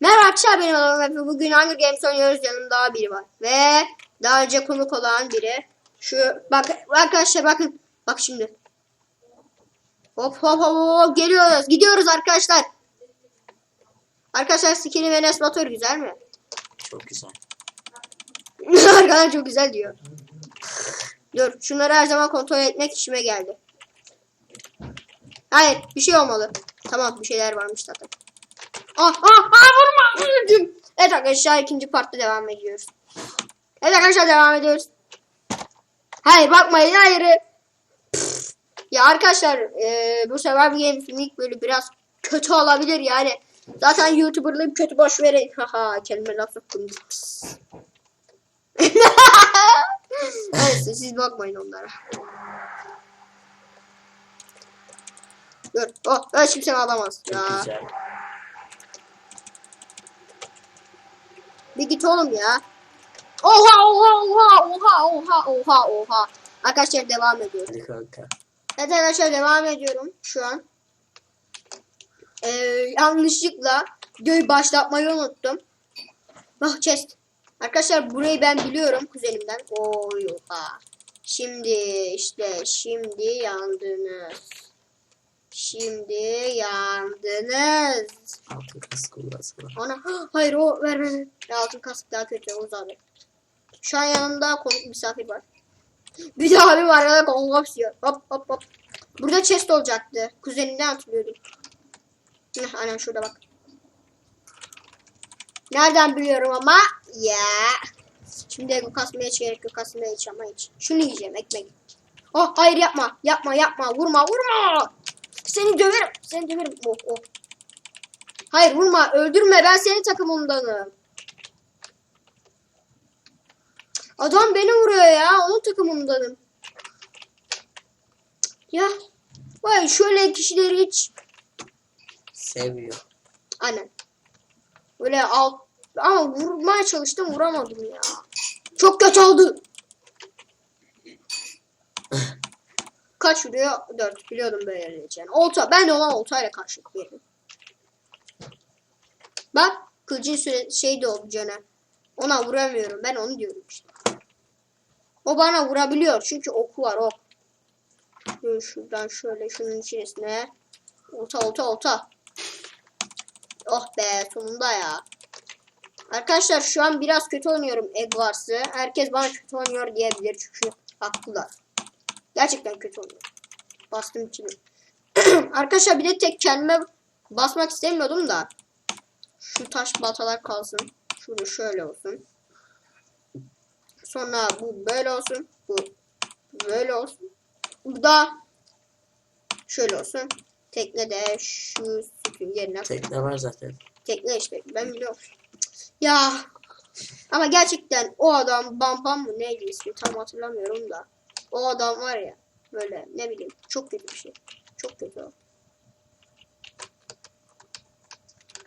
Merhaba arkadaşlar ben Oğlum ve bugün Hunger Games oynuyoruz yanımda biri var. Ve daha önce konuk olan biri. Şu bak arkadaşlar bakın. Bak şimdi. Hop hop hop hop geliyoruz. Gidiyoruz arkadaşlar. Arkadaşlar Skinny ve Enes Batur güzel mi? Çok güzel. Arkadaşlar çok güzel diyor. Dur şunları her zaman kontrol etmek işime geldi. Hayır bir şey olmalı. Tamam bir şeyler varmış zaten. Ah ah ah vurma. Öldüm. Evet arkadaşlar ikinci partta devam ediyoruz. Evet arkadaşlar devam ediyoruz. Hayır bakmayın hayır. Pff. Ya arkadaşlar e, bu Survivor Games'in ilk böyle biraz kötü olabilir yani. Zaten YouTuber'lığı kötü boş verin. Haha kelime laf soktum. Neyse siz bakmayın onlara. Dur. Oh, öyle kimse alamaz. Ya. güzel. Bir git oğlum ya. Oha oha oha oha oha oha oha. Arkadaşlar devam ediyoruz. Hadi kanka. Evet arkadaşlar devam ediyorum şu an. Ee, yanlışlıkla videoyu başlatmayı unuttum. Bak chest. Arkadaşlar burayı ben biliyorum kuzenimden. Oy oha. Şimdi işte şimdi yandınız. Şimdi yandınız. Altın kask kullansana. Ana hayır o ver ver. ver. Ya, altın kask daha kötü Oğuz abi. Şu an yanımda konuk misafir var. Bir de abim arada konuk istiyor. Hop hop hop. Burada chest olacaktı. Kuzenimden hatırlıyordum. Heh, aynen şurada bak. Nereden biliyorum ama? Ya. Şimdi ego kasmaya hiç gerek yok. Kasmaya hiç ama hiç. Şunu yiyeceğim ekmek. Oh hayır yapma. Yapma yapma. Vurma vurma. Seni döverim. Seni döverim. Oh oh. Hayır vurma öldürme ben senin takımındanım. Adam beni vuruyor ya onun takımındanım. Ya vay şöyle kişileri hiç Sevmiyor. aynen. Böyle alt ama vurmaya çalıştım vuramadım ya. Çok kötü oldu. Kaç vuruyor? 4. Biliyordum böyle geleceğini. Olta. Ben de ona oltayla karşılık veririm. Bak kılıcın süre şey de canı. Ona vuramıyorum. Ben onu diyorum işte. O bana vurabiliyor. Çünkü oku var ok. Şuradan şöyle şunun içerisine. Olta olta olta. Oh be sonunda ya. Arkadaşlar şu an biraz kötü oynuyorum Egg Herkes bana kötü oynuyor diyebilir çünkü haklılar. Gerçekten kötü oynuyorum. Bastım içimi. Arkadaşlar bir de tek kendime basmak istemiyordum da. Şu taş baltalar kalsın. Şunu şöyle olsun. Sonra bu böyle olsun. Bu böyle olsun. Bu da şöyle olsun. Tekne de şu sütun yerine. Tekne var zaten. Tekne işte ben biliyorum. Ya ama gerçekten o adam Bam Bam mı neydi ismi tam hatırlamıyorum da. O adam var ya böyle ne bileyim çok kötü bir şey. Çok kötü o.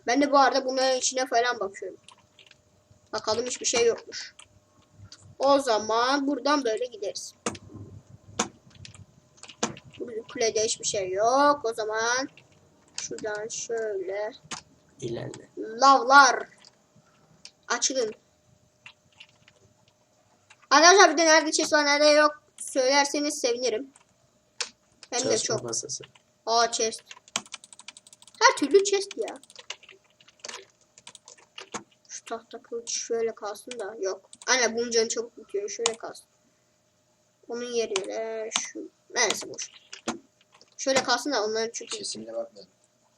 Ben de bu arada bunların içine falan bakıyorum. Bakalım hiçbir şey yokmuş. O zaman buradan böyle gideriz. Burada kulede hiçbir şey yok. O zaman şuradan şöyle İlerle. lavlar açılın. Arkadaşlar bir de nerede chest var nerede yok söylerseniz sevinirim. De Çalışma çok. masası. Aa chest. Her türlü chest ya. Şu tahta kılıç şöyle kalsın da yok. Anne bunun canı çabuk bitiyor şöyle kalsın. Onun yerine şu neyse boş. Şöyle kalsın da onların çünkü Kesinlikle bakmadım.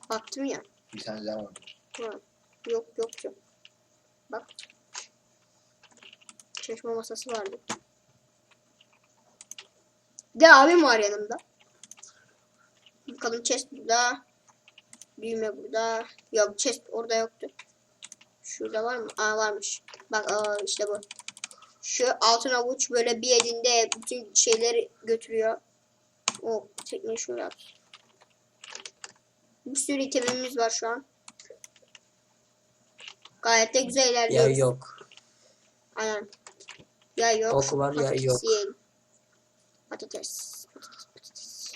baktım ya. Bir tane daha var. Ha, Yok yok yok. Bak. Çalışma masası vardı. Bir De abim var yanımda. Bakalım chest burada. Düğme burada. Yok chest orada yoktu. Şurada var mı? Aa varmış. Bak aa, işte bu. Şu altın avuç böyle bir elinde bütün şeyleri götürüyor. O tekneyi şöyle at. Bir sürü itemimiz var şu an. Gayet de güzel Ya ilerliyoruz. yok. Aynen. Ya yok. Ok var, ya yok. yiyelim. Patates. Patates, patates.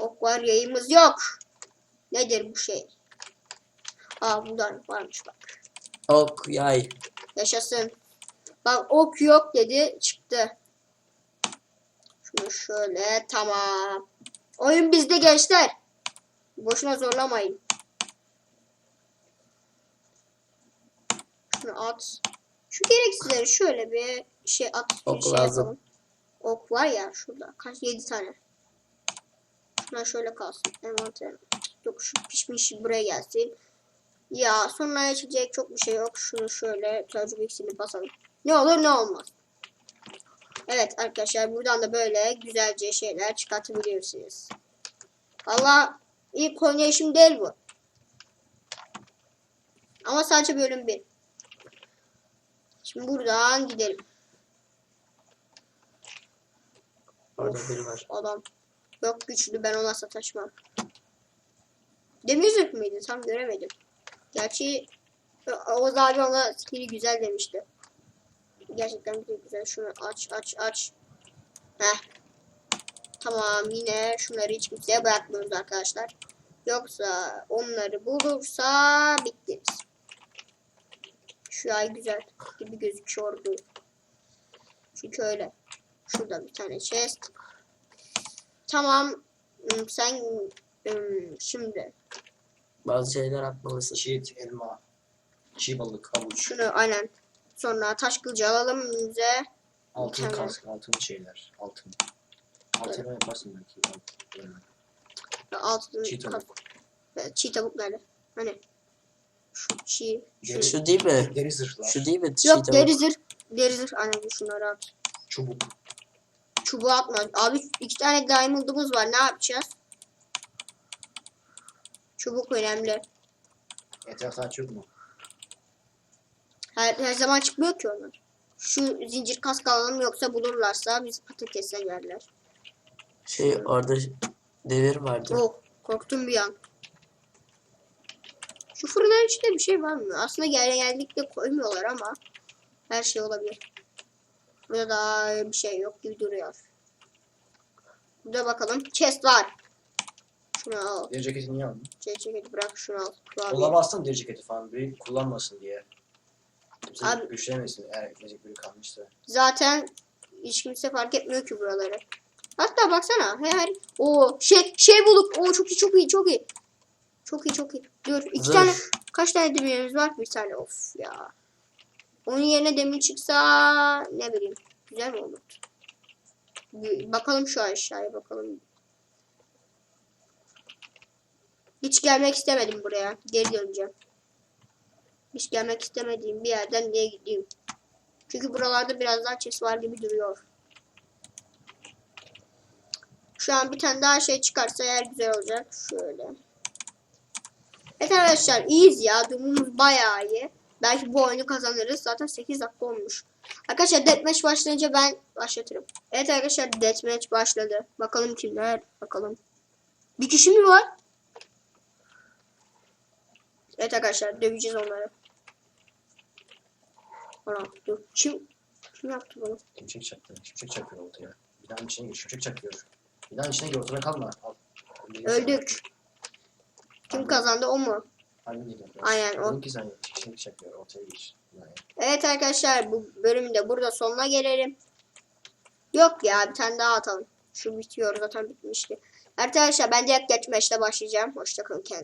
Ok var yayımız yok. Nedir bu şey? Aa buradan varmış bak. Ok yay. Yaşasın. Bak ok yok dedi çıktı. Şunu şöyle tamam. Oyun bizde gençler. Boşuna zorlamayın. Şunu at. Şu gereksizleri şöyle bir şey at. bir Ok şey lazım. yapalım. Ok var ya şurada. Kaç? 7 tane. Şunlar şöyle kalsın. Envanter. Yok şu pişmiş buraya gelsin. Ya sonra içecek çok bir şey yok. Şunu şöyle tecrübe iksini basalım. Ne olur ne olmaz. Evet arkadaşlar buradan da böyle güzelce şeyler çıkartabilirsiniz. Valla ilk oynayışım değil bu. Ama sadece bölüm 1. Şimdi buradan gidelim. Orada biri var. Adam yok güçlü ben ona sataşmam. Demir zırh mıydı? Tam göremedim. Gerçi Oğuz abi ona skill'i güzel demişti. Gerçekten güzel. Şunu aç aç aç. Heh. Tamam yine şunları hiç kimseye bırakmıyoruz arkadaşlar. Yoksa onları bulursa bittiniz. Şu ay güzel gibi gözüküyordu. Çünkü öyle. Şurada bir tane chest. Tamam. Hmm, Sen hmm, şimdi Bazı şeyler atmalısın. Çiğit, elma, çiğ balık, havuç, şunu aynen. Sonra taş kılıcı alalım önümüze. altın kask, altın şeyler, altın. Altın yaparsın belki. altın. Altın Çiğ kap- tavuk. Evet, çiğ tavuk nerede? Hani şu çiğ. Şu. Deri, Şu değil mi? deri zırhlar, Şu değil mi? Yok Şey, deri zırh. Deri zırh. Aynen bu şunları at. çubuk. Çubuğu atma. Abi iki tane diamond'ımız var. Ne yapacağız? Çubuk önemli. Etrafta açıyor mu? Her, her zaman çıkmıyor ki onlar. Şu zincir kask alalım yoksa bulurlarsa biz patatesle yerler. Şey orada devir vardı. Oh korktum bir an. Şu fırının içinde bir şey var mı? Aslında gel genellikle koymuyorlar ama her şey olabilir. Burada da bir şey yok gibi duruyor. Burada bakalım. Chest var. Şunu al. Deri ceketi niye aldın? Şey ceketi bırak şunu al. Kurabiye. Dolaba alsana deri ceketi falan. Biri kullanmasın diye. Kimse Abi- güçlemesin eğer gelecek biri kalmışsa. Zaten hiç kimse fark etmiyor ki buraları. Hatta baksana. Her o şey şey bulduk. O çok iyi çok iyi çok iyi. Çok iyi çok iyi. Dur iki Zırh. tane kaç tane demirimiz var? Bir tane of ya. Onun yerine demir çıksa ne bileyim. Güzel mi olur? Bakalım şu aşağıya bakalım. Hiç gelmek istemedim buraya. Geri döneceğim. Hiç gelmek istemediğim bir yerden niye gideyim? Çünkü buralarda biraz daha chest var gibi duruyor. Şu an bir tane daha şey çıkarsa eğer güzel olacak. Şöyle. Evet arkadaşlar iyiyiz ya. Durumumuz bayağı iyi. Belki bu oyunu kazanırız. Zaten 8 dakika olmuş. Arkadaşlar deathmatch başlayınca ben başlatırım. Evet arkadaşlar deathmatch başladı. Bakalım kimler. Bakalım. Bir kişi mi var? Evet arkadaşlar döveceğiz onları. Ana dur. Kim, kim yaptı bunu? Şimşek çaktı. Şimşek çakıyor ortaya. Binanın içine gir. Şimşek çakıyor. Binanın içine gir. Ortada kalma. Al. Öldük. Kim kazandı o mu? Değil. Aynen, o. 12 saniye. Şimşek çakıyor. Ortaya gir. Evet arkadaşlar bu bölümde burada sonuna gelelim. Yok ya bir tane daha atalım. Şu bitiyor zaten bitmişti. Arkadaşlar ben direkt geçmeşte başlayacağım. Hoşçakalın kendinize.